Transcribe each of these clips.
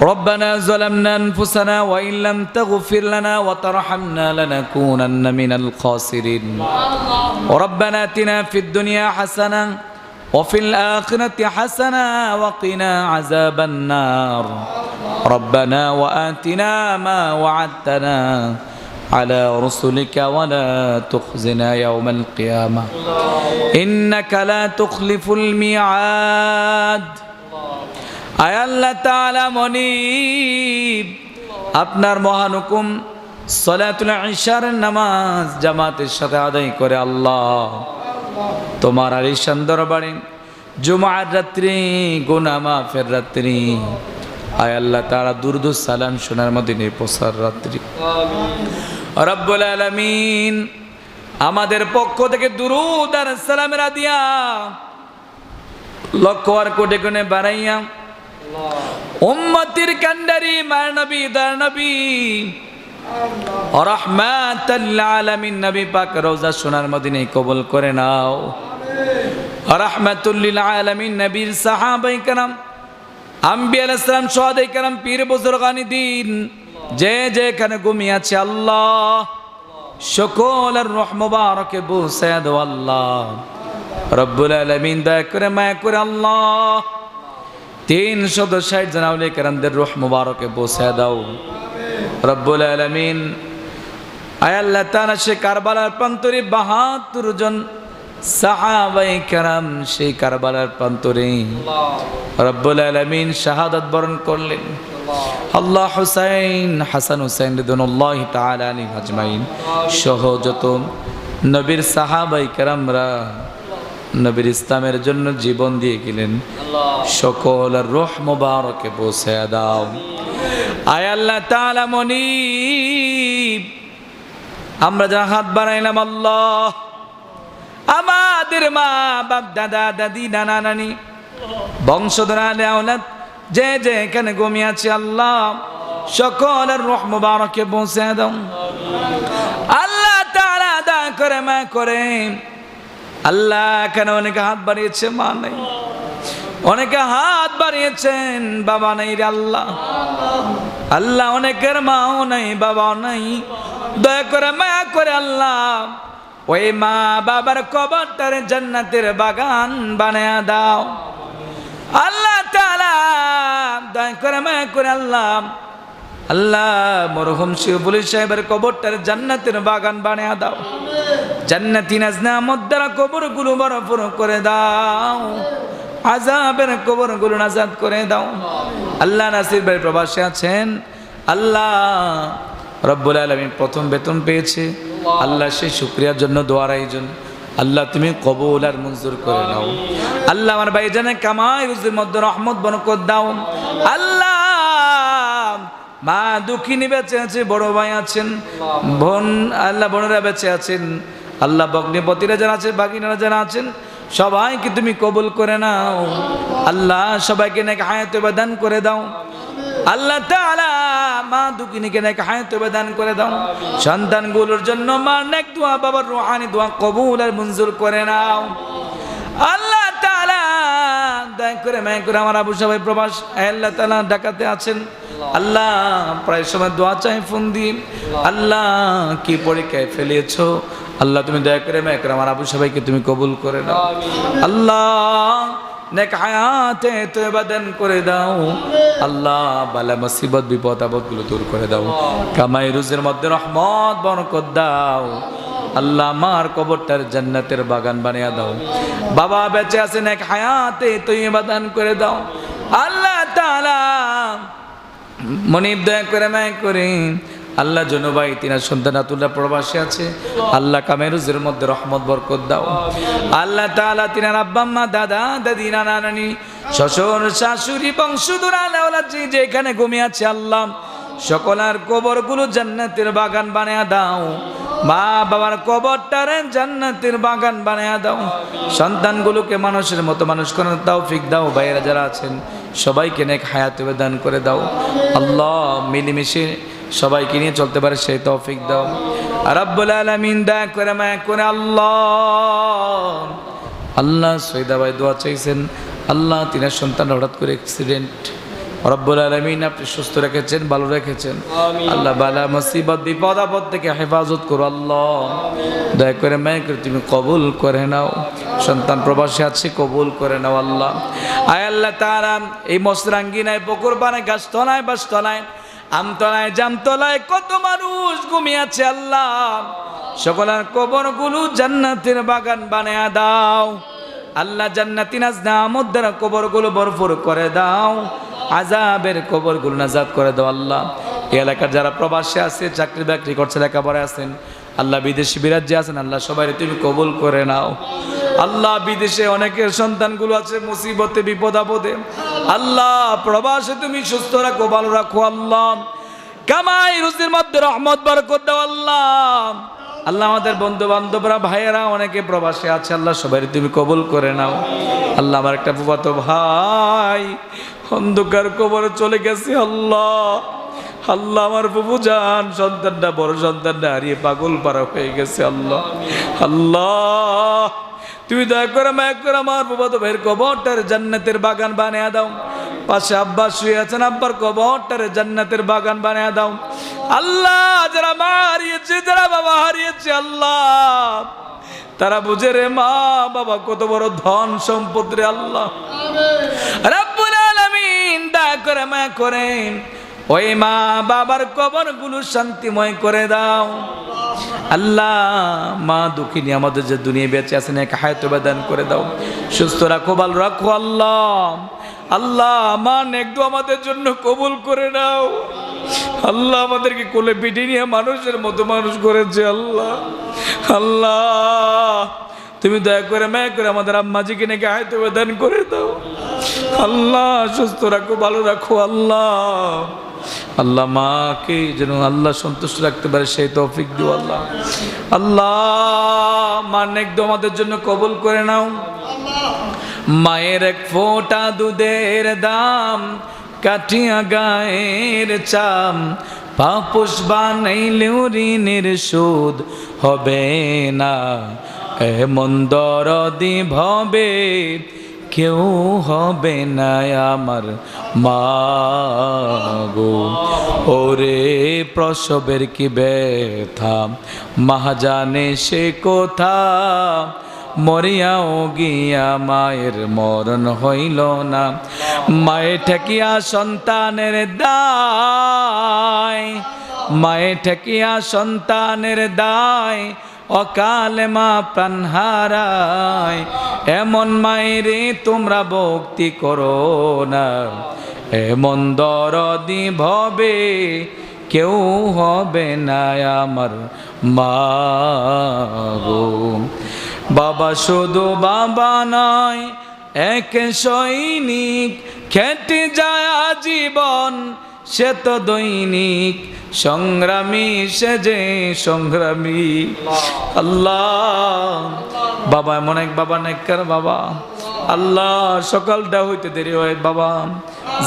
ربنا ظلمنا أنفسنا وإن لم تغفر لنا وترحمنا لنكونن من الخاسرين. ربنا آتنا في الدنيا حسنة وفي الآخرة حسنة وقنا عذاب النار. ربنا وآتنا ما وعدتنا على رسلك ولا تخزنا يوم القيامة. إنك لا تخلف الميعاد. আয় আল্লাহ তাআলা মনিব। আপনার মহানুকুম সলাতুল ইশার নামাজ জামাতের সাথে আদায় করে আল্লাহ। তোমার আর আলিশান দরবারে জুমার রাত্রি গুনা মাফের রাত্রি। আয় আল্লাহ তারা দুর্দু সালাম সোনার মদিনে পোসার রাত্রি। রব্বুল আলামিন আমাদের পক্ষ থেকে দুরুদ আর সালামের আদিয়া লক্ষ আর কোটে কোণে বাড়াইয়া উম্মতির কান্ডারি মার নবী নবী। রহমাতাল্লাহ আলামিন নবী পাক রওজা সোনার কবুল করে নাও। রহমাতুল্লিল আলামিন নবীর সাহাবাই সোহাদাই পীর বুজুর্গানি দিন। যে যেখানে ঘুমিয়ে আছে আল্লাহ। বুসায় দাও আল্লাহ। রব্বুল আলামিন দয়া করে মায়া করে আল্লাহ। তিন শত ষাট জন আউলে কেরামদের রুহ মুবারকে বসে দাও। রব্বুল আলমিন। আয়াল্লাহ তানা সে কারবালার প্রান্তরে বাহাত্তর জন সাহাবাই কেরাম সেই কারবালার প্রান্তরে রব্বুল আলমিন শাহাদত বরণ করলেন। আল্লাহ হুসাইন, হাসান হুসাইন রিদুল্লাহ তাআলা আলী আজমাইন। সহ যত নবীর সাহাবাই কেরামরা নবীর ইসলামের জন্য জীবন দিয়ে গেলেন। সকল রোহ মোবারকে বসে দাও। আয় আল্লাহ তাআলা মনিব। আমরা যা হাত বাড়াইলাম আল্লাহ আমাদের মা বাপ দাদা দাদি নানা নানি বংশধর আওলাদ যে যে এখানে ঘুমিয়ে আছে আল্লাহ সকলের রোহ মোবারকে বসে দাও। আল্লাহ তাআলা দা করে মা করে আল্লাহ কেন অনেকে হাত বাড়িয়েছে? মা নেই। অনেকে হাত বাড়িয়েছেন, বাবা নেই রে আল্লাহ। আল্লাহ অনেকের মাও নেই বাবাও নাই। দয়া করে মায়া করে আল্লাহ ওই মা বাবার কবরটারে জান্নাতের বাগান বানায়া দাও। আল্লাহ তাআলা দয়া করে মায়া করে আল্লাহ আল্লাহ মরহুম শিবুলি সাহেবের কবরটার জান্নাতের বাগান বানিয়ে দাও। জান্নাতি নাজনা, মদ্দারা কবরগুলো বরফর করে দাও। আজাবের কবরগুলো নাজাদ করে দাও। আল্লাহ নাসির ভাই প্রবাসে আছেন। আল্লাহ রব্বুল আলমী প্রথম বেতন পেয়েছে। আল্লাহ সেই শুক্রিয়ার জন্য দোয়ার আয়োজন আল্লাহ তুমি কবুল আর মঞ্জুর করে নাও। আল্লাহ আমার ভাইজানে কামাই রুজির মধ্যে রহমত বনকত দাও। আল্লাহ মা দুঃখিনী বেঁচে আছে, বড় ভাই আছেন, বোন, আল্লাহ বোনেরা বেঁচে আছেন। আল্লাহ বগ্নিপতিরা যারা আছে বাগিনারা যারা আছেন, সবাইকে তুমি কবুল করে নাও। আল্লাহ সবাইকে নাকি হায়াত দান করে দাও। আল্লাহ মা দুকিনীকে নাকি হায়াত দান করে দাও। সন্তানগুলোর জন্য মা নেক দোয়া, বাবার রোহানি দোয়া কবুল আর মঞ্জুর করে নাও। আল্লাহ দয়া করে মায়া করে আমার আবু সবাই প্রবাস আল্লাহ তালা ডাকাতে আছেন। আল্লাহ প্রায় সময় দোয়া চাই ফোন দিন। আল্লাহ কি পরীক্ষায় ফেলিয়েছো? আল্লাহ তুমি দয়া করে মায়া করে আমার আবু সবাইকে তুমি কবুল করে নাও। আল্লাহ নেক হায়াতে তয়বা দান করে দাও। আল্লাহ বালা মুসিবত বিপদ আপদগুলো দূর করে দাও। কামাই রুজের মধ্যে রহমত বরকত দাও। আল্লাহ আমার কবরটার জান্নাতের বাগান বানিয়ে দাও। বাবা বেঁচে আছেন এক হায়াতে তৈবা দান করে দাও। আল্লাহ মনিব দয়া করে মায় করে, আল্লাহ জনবাই তিনার সন্তান আতুল্লাহ প্রবাসী আছে। আল্লাহ কামেরুজের মধ্যে রহমত, বরকত দাও। আল্লাহ তাআলা তিনার আব্বাম্মা দাদা, দাদি, নানা, নানি, শ্বশুর, শাশুড়ি, বংশধর আল্লাহ যে এখানে ঘুমিয়ে আছে, আল্লাহ সকলার কবরগুলো জান্নাতের বাগান বানিয়ে দাও। মা বাবার কবরটারে জান্নাতের বাগান বানিয়ে দাও। সন্তানগুলোকে মানুষের মতো মানুষ করার তৌফিক দাও, ভাইয়েরা যারা আছেন, সবাইকে নেক হায়াত দান করে দাও। আল্লাহ মিলেমিশে সবাইকে নিয়ে চলতে পারে সেই তৌফিক দাও। রাব্বুল আলামিন দয়া করে মায়া করে আল্লাহ। আল্লাহ সৈদা ভাই দোয়া চাইছেন, আল্লাহ তিনার সন্তান হঠাৎ করে অ্যাক্সিডেন্ট রব্বুল আলমিন আপনি সুস্থ রেখেছেন ভালো রেখেছেন। আল্লাহ বালা মুসিবত বিপদ আপদ থেকে হেফাজত করো আল্লাহ। দয়া করে মায় করে তুমি কবুল করে নাও। সন্তান প্রবাসী আছে কবুল করে নাও আল্লাহ। আয় আল্লাহ তারা এই মসরাঙ্গিনায় পুকুর বানায় গাছতলায় বাসতলায় আমতলায় জামতলায় কত মানুষ ঘুমিয়ে আছে আল্লাহ। সকলের কবরগুলো জান্নাতের বাগান বানায়া দাও। আল্লাহ জান্নাতি নাজনা আমদ দ্বারা কবরগুলো ভরপুর করে দাও। আজাবের কবরগুলো নাজাদ করে দাও আল্লাহ। এই এলাকার যারা প্রবাসী আছে, চাকরি বাকরি করছে লেখাপড়া আছেন, আল্লাহ বিদেশি বিরাজ্যে আছেন, আল্লাহ সবাই তুমি কবুল করে নাও। আল্লাহ বিদেশে অনেকের সন্তানগুলো আছে, মুসিবতে, বিপদ আপদে। আল্লাহ প্রবাসে তুমি সুস্থ রাখো, ভালো রাখো আল্লাহ। কামাই, রুজির মধ্যে রহমত, বরকত দাও আল্লাহ। আল্লাহ আমাদের বন্ধু বান্ধবরা ভাইয়েরা অনেকে প্রবাসে আছে, আল্লাহ সবাই তুমি কবুল করে নাও। আল্লাহ আমার একটা ফুফাতো ভাই। অন্ধকার কবরে চলে গেছে আল্লাহ। আল্লাহ আমার বুবু যান সন্তানটা, বড় সন্তানটা হারিয়ে পাগল পারা হয়ে গেছে আল্লাহ। আল্লাহ, তুমি দয়া করে মায়া করে আমার বাবা ভাইয়ের কবরটার জান্নাতের বাগান বানিয়ে দাও। পাশে আব্বা শুয়ে আছেন, আব্বার কবরটার জান্নাতের বাগান বানিয়ে দাও। আল্লাহ, যারা মা হারিয়েছে যারা বাবা হারিয়েছে, আল্লাহ। তারা বুঝে রে মা বাবা, কত বড় ধন সম্পদ রে আল্লাহ। রাব্বুল আলামিন করে মায়া করে ওই মা বাবার কবরগুলো শান্তিময় করে দাও। আল্লাহ, মা দুঃখিনী, আমাদের যে দুনিয়া বেঁচে আছেন, এক হায়াত দান করে দাও। সুস্থ রাখো, ভালো রাখো, আল্লাহ। আল্লাহ, মা একটু আমাদের জন্য কবুল করে নাও। আল্লাহ আমাদেরকে কোলে পিঠে নিয়ে মানুষের মতো মানুষ করেছে, আল্লাহ। আল্লাহ, তুমি দয়া করে মায়া করে আমাদের আম্মাজিকে নাকি হায়াত দান করে দাও। আল্লাহ, সুস্থ রাখো, ভালো রাখো, আল্লাহ। আল্লাহ মাকে যেন আল্লাহ সন্তুষ্ট রাখতে পারে, সেই তৌফিক দিও, আল্লাহ। আল্লাহ, মা একদম আমাদের জন্য কবুল করে নাও। মায়ের এক ফোঁটা দুধের দাম কাটিয়া গায়ের চাম পাপুষ বানাইলেও ঋণের সুদ হবে না। এমন দরদি ভবে কেউ হবে না আমার মা গো। ওরে প্রসবের কি ব্যথা, মাহাজানে সে কোথা? মরিয়াও গিয়া মায়ের মরণ হইল না। মায়ে ঠেকিয়া সন্তানের দায়, মায়ে ঠেকিয়া সন্তানের দায়, অকালে মা প্রাণ হারায়। এমন মায়েরে তোমরা ভক্তি করো না। এমন দরদি ভবে কেউ হবে না আমার মা বাবা শুধু বাবা নয় এক সৈনিক খেটে যায় জীবন সে তো দৈনিক সংগ্রামী, সে যে সংগ্রামী। আল্লাহ, বাবা এমন এক বাবা নেকর বাবা। আল্লাহ, সকালটা হইতে দেরি হয় বাবা।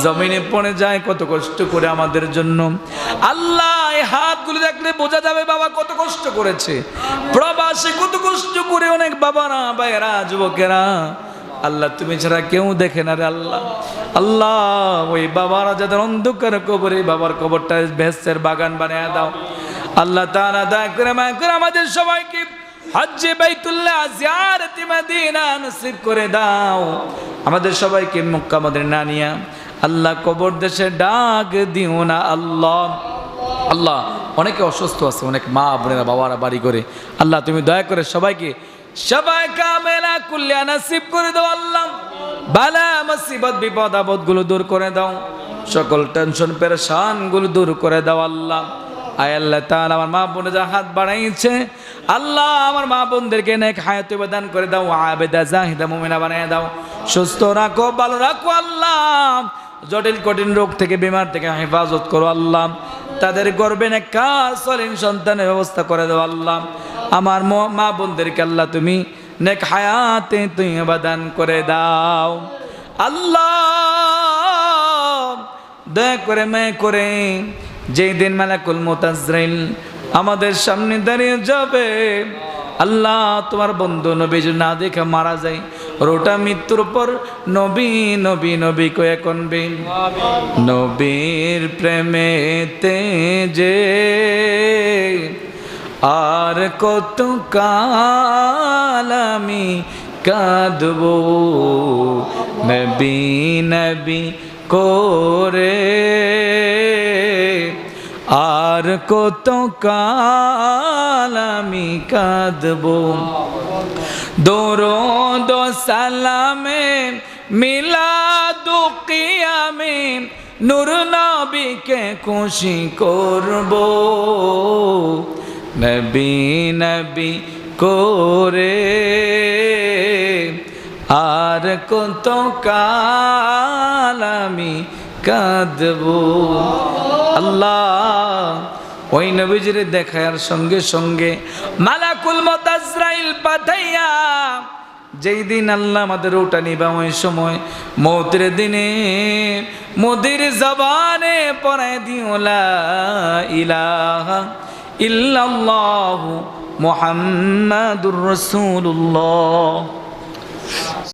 জমিনে পড়ে যায়, কত কষ্ট করে আমাদের জন্য। আল্লাহ হাতগুলো দেখলে বোঝা যাবে বাবা কত কষ্ট করেছে। প্রবাসে কত কষ্ট করে অনেক বাবারা, ভাইয়েরা, যুবকেরা। আল্লাহ, তুমি ছাড়া কেউ দেখে না রে আল্লাহ। আল্লাহ, ওই বাবারা যাদের অন্ধকার কবরে বাবার কবরটা ভেসের বাগান বানিয়ে দাও। আল্লাহ তাআলা দয়া করে মায়া করে আমাদের সবাইকে হজ্জে বাইতুল্লাহ জিয়ারতি মদিনা নসিব করে দাও। আমাদের সবাইকে মক্কা আমাদের নানিয়া আল্লাহ কবর দেশে ডাক দিও না আল্লাহ। আল্লাহ, অনেকে অসুস্থ আছে, অনেক মা বোনেরা, বাবারা বাড়ি করে। আল্লাহ, তুমি দয়া করে সবাইকে সবাই কামেলা কুল্লিয়া নসিব করে দাও আল্লাহ। বালা মুসিবত, বিপদ আপদগুলো দূর করে দাও। সকল টেনশন পেরেশানগুলো দূর করে দাও আল্লাহ। আয় আল্লাহ তাআলা, আমার মা বোনে যা হাত বাড়াইছে। আল্লাহ, আমার মা বোনদেরকে নেক হায়াত প্রদান করে দাও, আবেদা, জাহিদা, মুমিনা বানিয়ে দাও। সুস্থ রাখো, ভালো রাখো আল্লাহ। জটিল, কঠিন রোগ থেকে, বিমার থেকে হেফাজত করো আল্লাহ। তাদের গর্বে নেকা সলিন সন্তানের ব্যবস্থা করে দেওয়া আল্লাহ। আমার ম- মা বোনদেরকে আল্লাহ তুমি নেক হায়াতে তুমি বাদান করে দাও। আল্লাহ, দয়া করে মেয়ে করে যেই দিন মালাকুল মোতাজরাইল আমাদের সামনে দাঁড়িয়ে যাবে, আল্লাহ তোমার বন্ধু নবী যদি না দেখে মারা যায়। রোটা মৃত্যুর পর নবী নবী নবী কয়ে কনবে নবীর প্রেমেতে যে আর কত কাল আমি কাঁদব। নবী নবী করে আর কত কাল আমি কাঁদব। দরদ সালামে মিলাদু কিয়ামে নূর নবীকে খুশি করব। নবী নবী করে আর কত কাল আমি কাঁদব। আল্লাহ ওই নবীজির দেখার সঙ্গে সঙ্গে মালাকুল মতাজরাইল পাঠাইয়া, যেই দিন আল্লাহ আমাদের ওটা নিবা ওই সময় মৌতের দিনে মোদির জবানে পড়ায় দিও লা ইলাহা ইল্লাল্লাহু মুহাম্মাদুর রাসূলুল্লাহ।